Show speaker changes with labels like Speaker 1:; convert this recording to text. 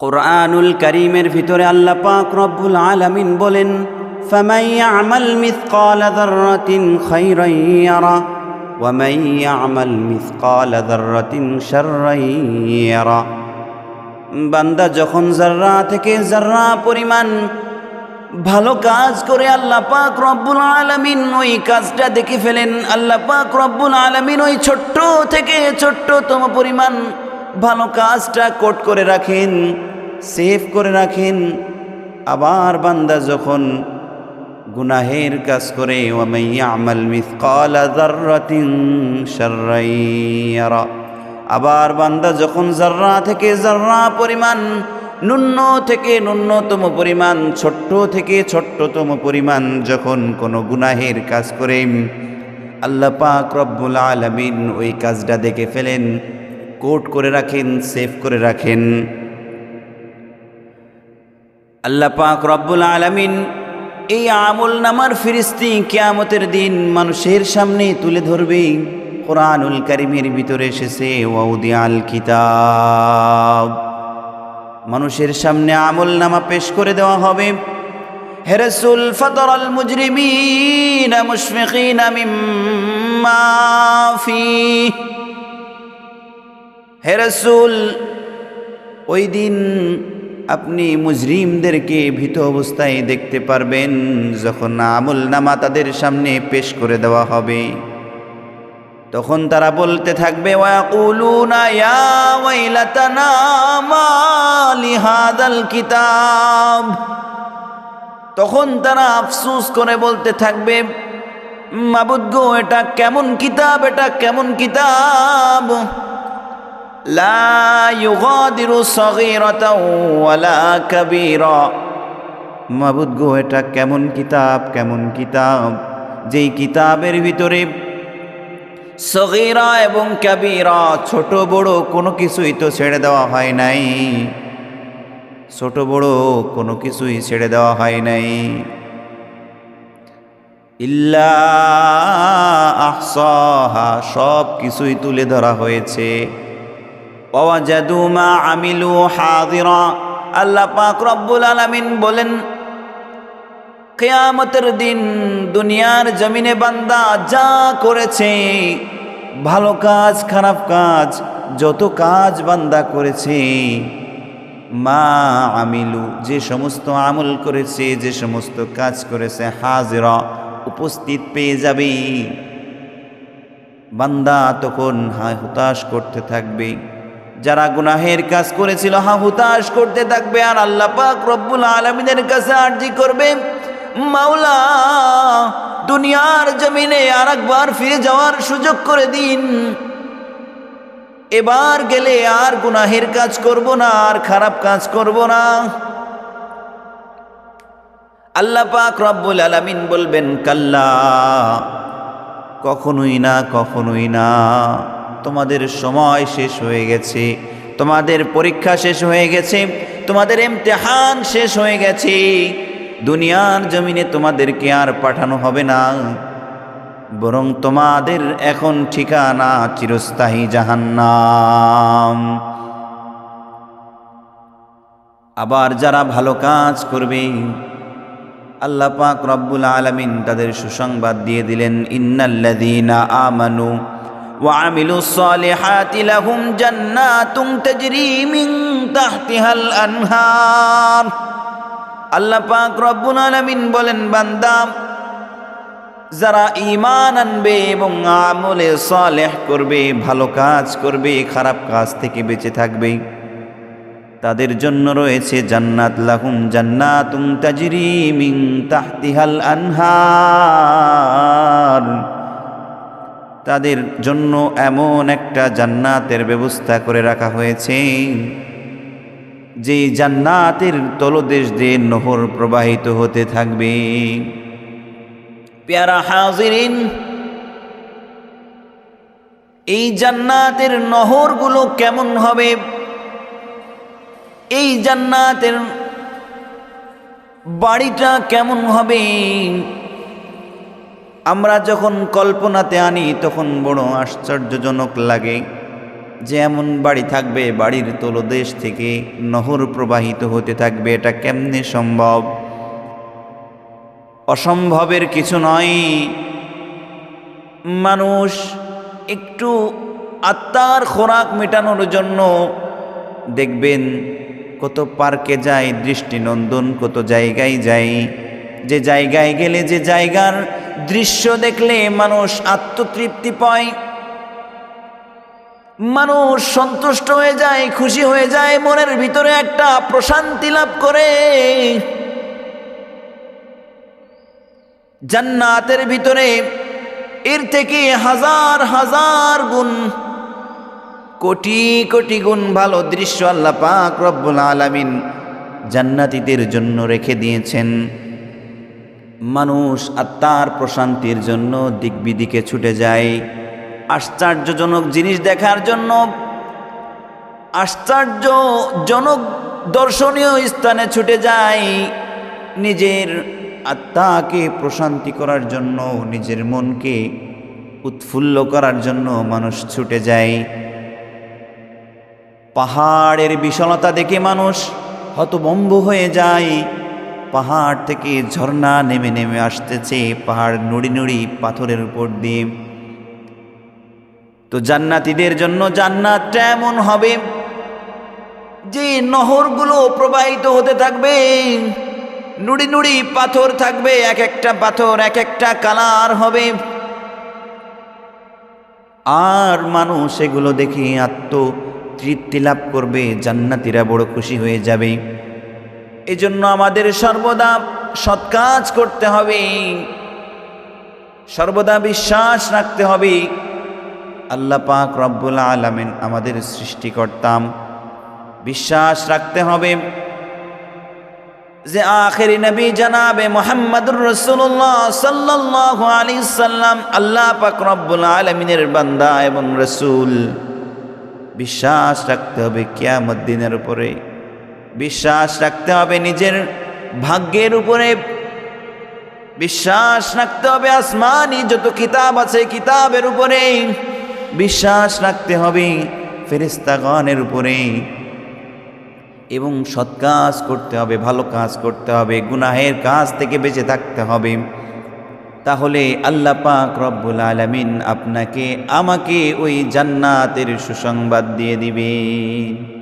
Speaker 1: কোরআনুল করিমের ভিতরে আল্লাহ পাক রব্বুল আলামিন বলেন فمن يعمل مثقال ذرة خيرا يرى ومن يعمل مثقال ذرة شرا يرى বান্দা যখন জাররা থেকে জাররা পরিমাণ ভালো কাজ করে আল্লাহ পাক রব্বুল আলামিন ওই কাজটা দেখে ফেলেন আল্লাহ পাক রব্বুল আলামিন ওই ছোট্ট থেকে ছোট্টতম পরিমাণ ভালো কাজটা কোট করে রাখেন সেভ করে রাখেন। আবার বান্দা যখন গুনাহের কাজ করে আবার বান্দা যখন জাররা থেকে জাররা পরিমাণ, ন্যূন থেকে ন্যূনতম পরিমাণ, ছোট্ট থেকে ছোট্টতম পরিমাণ যখন কোনো গুনাহের কাজ করে, আল্লাহ পাক রব্বুল আলামিন ওই কাজটা দেখে ফেলেন, কোট করে রাখেন সেভ করে রাখেন। আল্লাহ পাক রব্বুল আলামিন এই আমল নামার ফিরিস্তি কিয়ামতের দিন মানুষের সামনে তুলে ধরবে। কোরআনুল কারিমের ভিতরে এসেছে ওয়াউদি আল কিতাব। মানুষের সামনে আমল নামা পেশ করে দেওয়া হবে। হেরসুল ফতর আল মুজরিমিন মুশফিকিন মিম্মা ফি হেরসুল ওই দিন আপনি মুজরিমদেরকে ভীত অবস্থায় দেখতে পারবেন যখন আমল নামা তাদের সামনে পেশ করে দেওয়া হবে। তখন তারা বলতে থাকবে কিতাব। তখন তারা আফসুস করে বলতে থাকবে, মাবুদ গো, এটা কেমন কিতাব, এটা কেমন কিতাব? গো, এটা কেমন কিতাব কেমন কিতাব? যেই কিতাবের ভিতরে সগীরা এবং কাবীরা ছোট বড় কোনো কিছুই তো ছেড়ে দেওয়া হয় নাই। ছোট বড় কোনো কিছুই ছেড়ে দেওয়া হয় নাই। ইল্লা আহসাহা, সব কিছুই তুলে ধরা হয়েছে। ওয়াজাদু মা আমিলু হাদিরা আল্লাহ পাক রব্বুল আলামিন বলেন, কেয়ামতের দিন দুনিয়ার জমিনে বান্দা যা করেছে, ভালো কাজ, খারাপ কাজ, যত কাজ বান্দা করেছে, মা আমিলু, যে সমস্ত আমল করেছে, যে সমস্ত কাজ করেছে, হাজরা উপস্থিত পেয়ে যাবে। বান্দা তখন হা হুতাশ করতে থাকবে। যারা গুনাহের কাজ করেছিল হা হুতাশ করতে থাকবে, আর আল্লাহ পাক রব্বুল আলমিনের কাছে আর্জি করবে, মাওলা, দুনিয়ার জমিনে আর একবার ফিরে যাওয়ার সুযোগ করে দিন। এবার গেলে আর গুনাহের কাজ করব না, আর খারাপ কাজ করব না। আল্লাহ পাক রব্বুল আলামিন বলবেন, কাল্লা, কখনোই না কখনোই না। তোমাদের সময় শেষ হয়ে গেছে। তোমাদের পরীক্ষা শেষ হয়ে গেছে। তোমাদের এমতেহান শেষ হয়ে গেছে। দুনিয়ার জমিনে তোমাদেরকে আর পাঠানো হবে না। বরং তোমাদের এখন ঠিকানা চিরস্থায়ী জাহান্নাম। আবার যারা ভালো কাজ করবে, আল্লাহ পাক রব্বুল আলমিন তাদের সুসংবাদ দিয়ে দিলেন, ইন্নাল্লাযীনা আমানু وعملوا الصالحات لهم جنات تجري من تحتها الأنهار আল্লাহ পাক রব্বুল আলামিন বলেন বান্দা যারা ঈমান আনবে এবং আমলে সালেহ করবে ভালো কাজ করবে খারাপ কাজ থেকে বেঁচে থাকবে তাদের জন্য রয়েছে জান্নাত লাহুম জান্নাতুম তাজরি মিন তাহতিহাল আনহার তাদের জন্য এমন একটা জান্নাতের ব্যবস্থা করে রাখা হয়েছে। যে জান্নাতের তলদেশ দিয়ে নহর প্রবাহিত হতে থাকবে। পেয়ারা হাজিরিন, এই জান্নাতের নহরগুলো কেমন হবে? এই জান্নাতের বাড়িটা কেমন হবে? আমরা যখন কল্পনাতে আনি, তখন বড় আশ্চর্যজনক লাগে যে এমন বাড়ি থাকবে, বাড়ির তলদেশ থেকে নহর প্রবাহিত হতে থাকবে। এটা কেমনে সম্ভব? অসম্ভবের কিছু নয়। মানুষ একটু আত্মার খোরাক মেটানোর জন্য দেখবেন, কত পার্কে যায়, দৃষ্টিনন্দন, কত জায়গায় যায়। যে জায়গায় গেলে যে জায়গার দৃশ্য দেখলে মানুষ আত্মতৃপ্তি পায়। মানুষ সন্তুষ্ট হয়ে যায়, খুশি হয়ে যায়, মনের ভিতরে একটা প্রশান্তি লাভ করে। জান্নাতের ভিতরে এর থেকে হাজার হাজার গুণ, কোটি কোটি গুণ ভালো দৃশ্য আল্লাহ পাক রব্বুল আলামিন জান্নাতীদের জন্য রেখে দিয়েছেন। মানুষ আত্মার প্রশান্তির জন্য দিক বিদিকে ছুটে যায়। আশ্চর্যজনক জিনিস দেখার জন্য আশ্চর্যজনক দর্শনীয় স্থানে ছুটে যায় নিজের আত্মাকে প্রশান্তি করার জন্য, নিজের মনকে উৎফুল্ল করার জন্য মানুষ ছুটে যায়। পাহাড়ের বিশালতা দেখে মানুষ হতবম্ব হয়ে যায়। পাহাড় থেকে ঝর্ণা নেমে নেমে আসতেছে, পাহাড় নুড়ি নুড়ি পাথরের উপর দিয়ে। তো জান্নাতীদের জন্য জান্নাতটা এমন হবে যে নহরগুলো প্রবাহিত হতে থাকবে, নুড়ি নুড়ি পাথর থাকবে, এক একটা পাথর, এক একটা কালার হবে। আর মানুষ এগুলো দেখে আত্ম তৃপ্তি লাভ করবে, জান্নাতিরা বড় খুশি হয়ে যাবে। এজন্য আমাদের সর্বদা সৎ কাজ করতে হবে। সর্বদা বিশ্বাস রাখতে হবে। আল্লাহ পাক রব্বুল আলমিন আমাদের সৃষ্টিকর্তাম বিশ্বাস রাখতে হবে যে আখেরি নবী জানাবে মোহাম্মদুর রসুল্লাহ সাল্লাহ আলী সাল্লাম আল্লাহ পাক রব্বুল আলমিনের বান্দা এবং রসুল। বিশ্বাস রাখতে হবে কিয়ামত উপরে। বিশ্বাস রাখতে হবে নিজের ভাগ্যের উপরে। বিশ্বাস রাখতে হবে আসমানি, যত কিতাব আছে কিতাবের উপরে। বিশ্বাস রাখতে হবে ফেরিস্তাগণের উপরে। এবং সৎ কাজ করতে হবে, ভালো কাজ করতে হবে, গুনাহের কাজ থেকে বেঁচে থাকতে হবে। তাহলে আল্লাহ পাক রব্বুল আলমিন আপনাকে, আমাকে ওই জান্নাতের সুসংবাদ দিয়ে দিবেন।